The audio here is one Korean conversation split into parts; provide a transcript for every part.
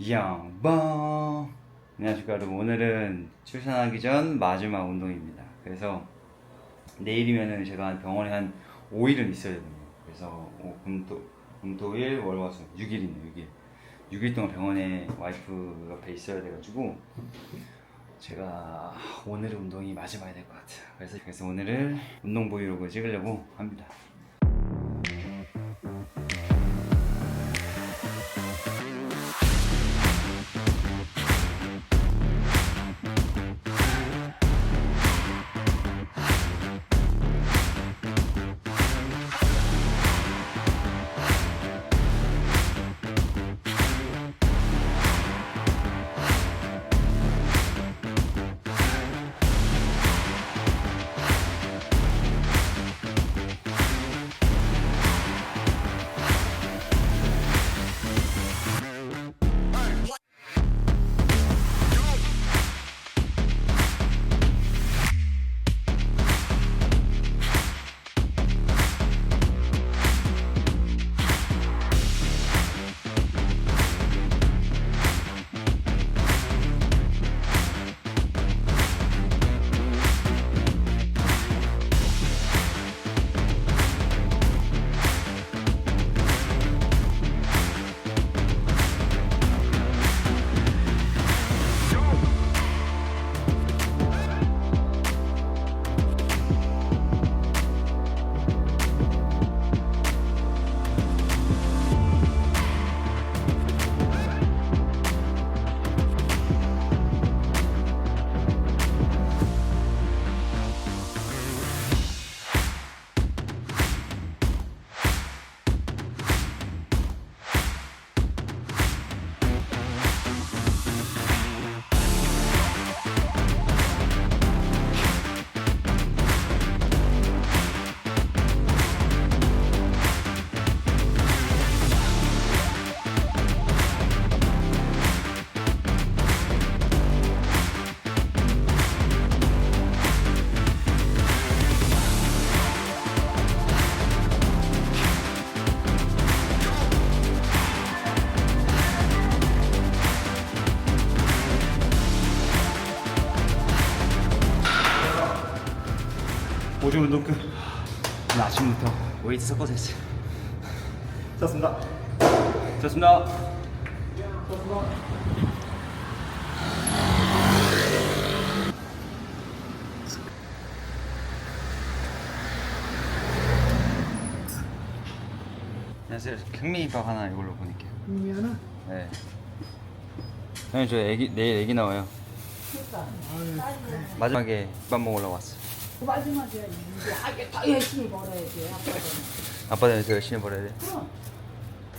양방. 안녕하십니까 여러분. 오늘은 출산하기 전 마지막 운동입니다. 그래서 내일이면은 제가 병원에 한 5일은 있어야 됩니다. 그래서 오, 금토, 금토일 월화수 6일이네요 6일. 6일 동안 병원에 와이프 옆에 있어야 돼가지고 제가 오늘의 운동이 마지막이 될 것 같아요. 그래서, 그래서 오늘은 운동 브이로그 찍으려고 합니다 운동 끝. 오늘 아침부터. 웨이트 섞어서 했어요. 좋습니다. 좋습니다. 안녕하세요 경미밥 하나 이걸로 보낼게요. 국미 하나? 네. 형님 저 애기 내일 애기 나와요. 마지막에 밥 먹으러 왔어요 그 마지막에 이제 아게 더 열심히 벌어야 돼 아빠는 아빠는 저 열심히 벌어야 돼 그럼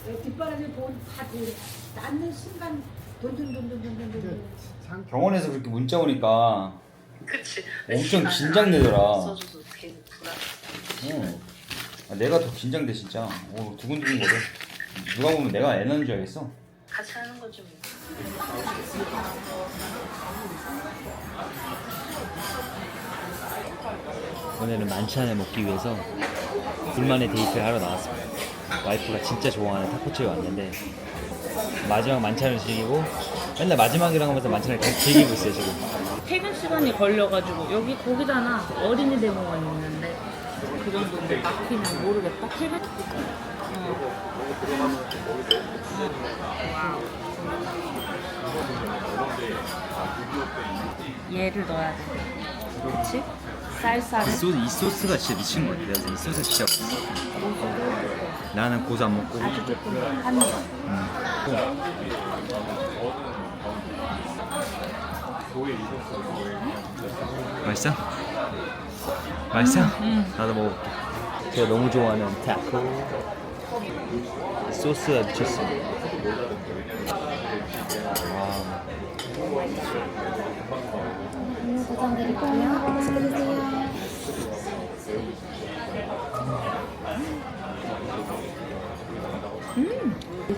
내 뒷바라지 돈다 낳는 순간 돈돈돈돈돈돈 병원에서 그렇게 문자 오니까 그치. 엄청 긴장되더라. 써줘서 괜히 불안. 어. 아, 내가 더 긴장돼 진짜 오, 두근두근 거려 누가 보면 내가 애 낳는 줄 알겠어 같이 하는 거지 뭐. 오늘은 만찬을 먹기 위해서 둘만의 데이트를 하러 나왔습니다. 와이프가 진짜 좋아하는 타코츠에 왔는데 마지막 만찬을 즐기고 맨날 마지막이라고 하면서 만찬을 계속 즐기고 있어요 지금. 퇴근 시간이 걸려가지고 여기 거기잖아 어린이 대공원 있는데 그 정도인데 막히면 모르겠다 퇴근 어. 어. 얘를 넣어야 돼 그렇지? 쌀쌀해 이, 소스, 이 소스가 진짜 미친 것 같아. 그래서 이 소스 진짜 맛있어. 나는 고수 안 먹고 아주 조금 한입 맛있어? 맛있어? 나도 먹어볼게. 제가 너무 좋아하는 타코. 소스가 미쳤 습니다. 와.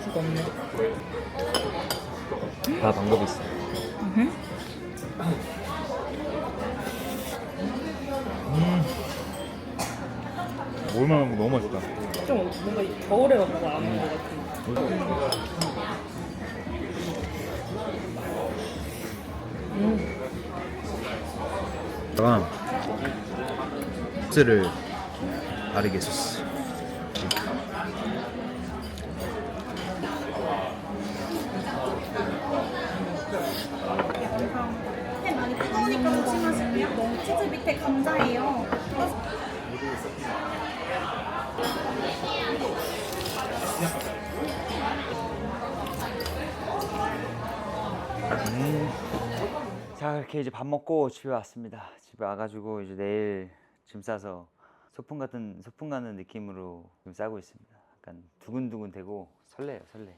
수가 없네 다 방법이 있어. 뭘만 하면 너무 맛있다. 좀 뭔가 겨울에 먹고 안 먹는 것 같은 바르게 조심하시고요. 너무 치즈 밑에 감자예요. 자 그렇게 이제 밥 먹고 집에 왔습니다. 집에 와가지고 이제 내일 짐 싸서 소풍 같은 소풍 가는 느낌으로 지금 싸고 있습니다. 약간 두근두근 되고 설레요 설레.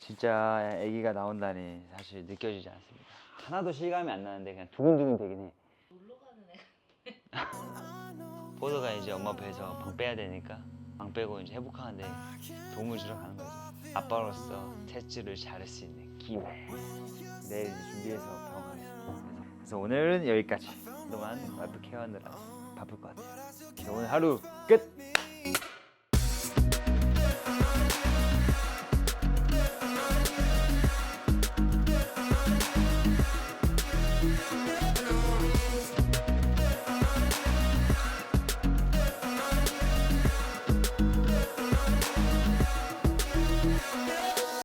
진짜 아기가 나온다니 사실 느껴지지 않습니다. 하나도 실감이 안 나는데 그냥 두근두근 되긴 해. 포도가 이제 엄마 배에서 방 빼야 되니까 방 빼고 이제 회복하는데 도움을 주러 가는 거죠. 아빠로서 테스트를 잘할 수 있는 기회. 내일 이제 준비해서 병원 가겠습니다. 그래서 오늘은 여기까지. 그동안 와이프 케어하느라 바쁠 것 같아요. 오늘 하루 끝!